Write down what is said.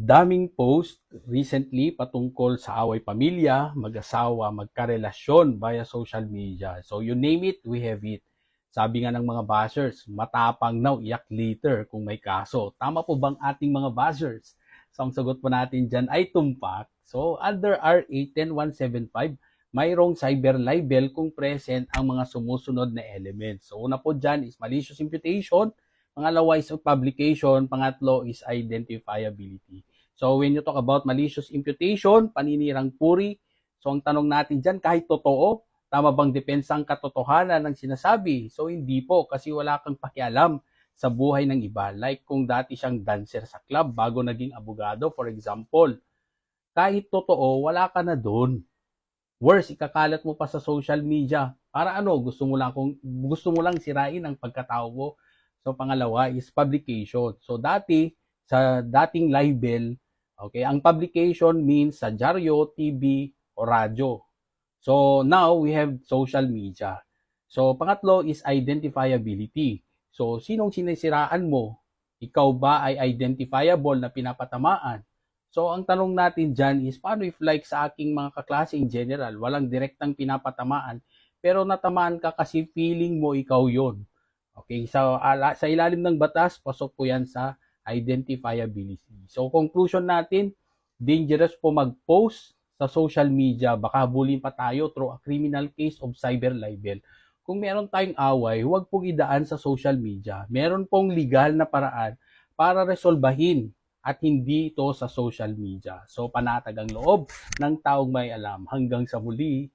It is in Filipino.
daming post recently patungkol sa away pamilya, mag-asawa, magkarelasyon via social media. So you name it, we have it. Sabi nga ng mga bashers, matapang now, iyak later kung may kaso. Tama po bang ating mga bashers? So ang sagot po natin dyan ay tumpak. So under RA 10175, mayroong cyber libel kung present ang mga sumusunod na elements. So una po dyan is malicious imputation, pangalawa is publication, pangatlo is identifiability. So when you talk about malicious imputation, paninirang puri, so ang tanong natin dyan, kahit totoo, tama bang depensa ang katotohanan ng sinasabi? So hindi po, kasi wala kang pakialam sa buhay ng iba. Like kung dati siyang dancer sa club bago naging abogado, for example. Kahit totoo, wala ka na doon. Worse, ikakalat mo pa sa social media. Para ano, gusto mo lang kung gusto mo lang sirain ang pagkatao mo. So pangalawa is publication. So dati sa dating libel, okay, ang publication means sa dyaryo, TV o radyo. So now we have social media. So pangatlo is identifiability. So sinong sinisiraan mo? Ikaw ba ay identifiable na pinapatamaan? So, ang tanong natin dyan is, paano if like sa aking mga kaklase in general, walang direktang pinapatamaan, pero natamaan ka kasi feeling mo ikaw yon Okay, so, ala, sa ilalim ng batas, pasok po yan sa identifiability. So, conclusion natin, dangerous po mag-post sa social media, baka bulin pa tayo through a criminal case of cyber libel. Kung meron tayong away, huwag pong idaan sa social media. Meron pong legal na paraan para resolbahin at hindi ito sa social media. So panatag ang loob ng taong may alam. Hanggang sa muli,